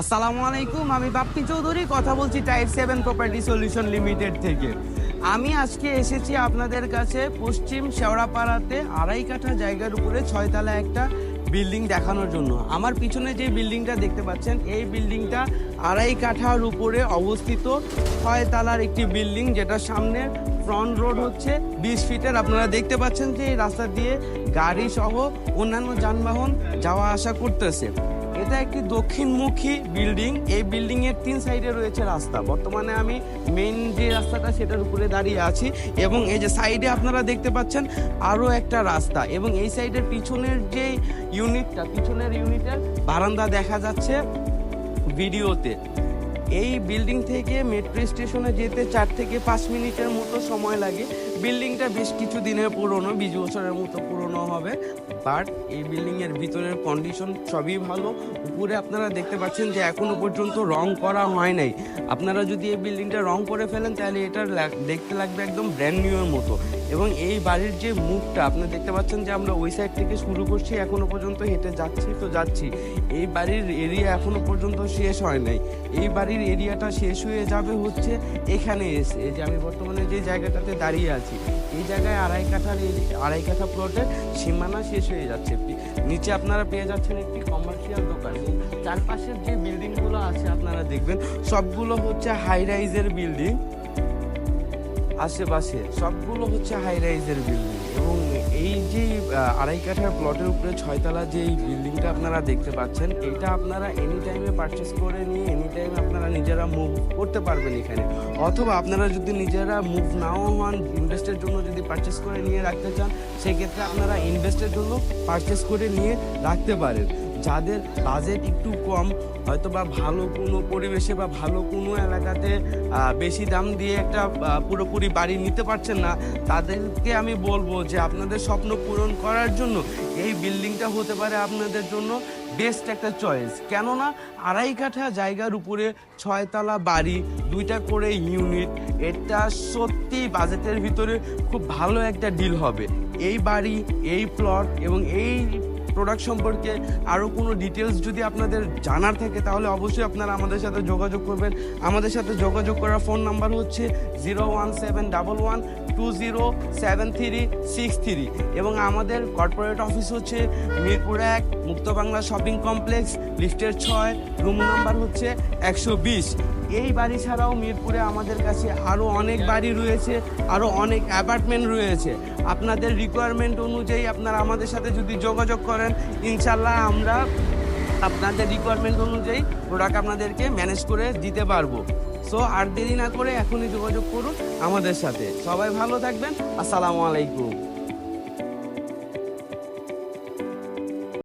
আসসালামু আলাইকুম, আমি বাপ্পি চৌধুরী। কথা বলছি type seven property solution limited থেকে। আমি আজকে এসেছি আপনাদের কাছে পশ্চিম শেওড়াপাড়াতে আড়াই কাঠা জায়গার উপরে ছয়তলা একটা বিল্ডিং দেখানোর জন্য। আমার পিছনে যে বিল্ডিংটা দেখতে পাচ্ছেন, এই বিল্ডিংটা আড়াই কাঠার উপরে অবস্থিত। ছয়তলার একটি বিল্ডিং যেটা সামনে ফ্রন্ট রোড হচ্ছে, বিশ ফিটের আপনারা দেখতে পাচ্ছেন যে এই রাস্তা দিয়ে গাড়ি সহ অন্যান্য যানবাহন যাওয়া আসা করতেছে। এটা একটি দক্ষিণমুখী বিল্ডিং। এই বিল্ডিং এর তিন সাইডে রয়েছে রাস্তা। বর্তমানে আমি মেইন যে রাস্তাটা, সেটার উপরে দাঁড়িয়ে আছি এবং এই যে সাইডে আপনারা দেখতে পাচ্ছেন আরও একটা রাস্তা এবং এই সাইডের পিছনের যে ইউনিটটা পিছনের ইউনিটের বারান্দা দেখা যাচ্ছে ভিডিওতে। এই বিল্ডিং থেকে মেট্রো স্টেশনে যেতে চার থেকে পাঁচ মিনিটের মতো সময় লাগে। বিল্ডিংটা বেশ কিছু দিনের পুরনো, বিশ বছরের মতো পুরনো হবে। বাট এই বিল্ডিংয়ের ভিতরের কন্ডিশন সবই ভালো। উপরে আপনারা দেখতে পাচ্ছেন যে এখনও পর্যন্ত রং করা হয় নাই। আপনারা যদি এই বিল্ডিংটা রং করে ফেলেন, তাহলে এটা দেখতে লাগবে একদম ব্র্যান্ড নিউ এর মতো। এবং এই বাড়ির যে মুখটা আপনারা দেখতে পাচ্ছেন যে আমরা ওই সাইড থেকে শুরু করছি, এখনও পর্যন্ত হেঁটে যাচ্ছি তো যাচ্ছি। এই বাড়ির এরিয়া এখনও পর্যন্ত শেষ হয় নাই। এই বাড়ির এরিয়াটা শেষ হয়ে যাবে হচ্ছে এখানে এসে। যে আমি বর্তমানে যে জায়গাটাতে দাঁড়িয়ে আছি, এই জায়গায় আড়াই কাঠার আড়াই কাঠা প্লটের সীমানা শেষ হয়ে যাচ্ছে। নিচে আপনারা পেয়ে যাচ্ছেন একটি কমার্শিয়াল দোকান। চারপাশের যে বিল্ডিংগুলো আছে আপনারা দেখবেন, সবগুলো হচ্ছে হাই রাইজের বিল্ডিং আশেপাশে, সবগুলো হচ্ছে হাই রাইজের বিল্ডিং এবং এই যে আড়াই কাঠার প্লটের উপরে ছয়তলা যে বিল্ডিংটা আপনারা দেখতে পাচ্ছেন, এটা আপনারা এনি টাইমে পারচেস করে নিয়ে এনি টাইমে আপনারা নিজেরা মুভ করতে পারবেন এখানে। অথবা আপনারা যদি নিজেরা মুভ নাও হন ইনভেস্টের জন্য যদি পারচেস করে নিয়ে রাখতে চান, সেক্ষেত্রে আপনারা ইনভেস্টের জন্য পারচেস করে নিয়ে রাখতে পারেন। যাদের বাজেট একটু কম হয়তো বা ভালো কোনো পরিবেশে বা ভালো কোনো এলাকাতে বেশি দাম দিয়ে একটা পুরোপুরি বাড়ি নিতে পারছেন না, তাদেরকে আমি বলব যে আপনাদের স্বপ্ন পূরণ করার জন্য এই বিল্ডিংটা হতে পারে আপনাদের জন্য বেস্ট একটা চয়েস কেননা আড়াই কাঠা জায়গার উপরে ছয়তলা বাড়ি, দুইটা করে ইউনিট এটা সত্যি বাজেটের ভিতরে খুব ভালো একটা ডিল হবে। এই বাড়ি, এই প্লট এবং এই প্রোডাক্ট সম্পর্কে আরও কোনো ডিটেলস যদি আপনাদের জানার থাকে, তাহলে অবশ্যই আপনারা আমাদের সাথে যোগাযোগ করবেন। আমাদের সাথে যোগাযোগ করার ফোন নাম্বার হচ্ছে zero one seven double one two zero seven three six three এবং আমাদের কর্পোরেট অফিস হচ্ছে মিরপুর এক, মুক্ত বাংলা শপিং কমপ্লেক্স লিফটের ছয় রুম নাম্বার হচ্ছে একশো বিশ। এই বাড়ি ছাড়াও মিরপুরে আমাদের কাছে আরও অনেক বাড়ি রয়েছে আরও অনেক অ্যাপার্টমেন্ট রয়েছে। আপনাদের রিকোয়ারমেন্ট অনুযায়ী আপনারা আমাদের সাথে যদি যোগাযোগ করেন ইনশাল্লাহ আমরা আপনাদের রিকোয়ারমেন্ট অনুযায়ী প্রোডাক্ট আপনাদেরকে ম্যানেজ করে দিতে পারব। সো আর দেরি না করে এখনই যোগাযোগ করুন আমাদের সাথে। সবাই ভালো থাকবেন। আসসালামু আলাইকুম।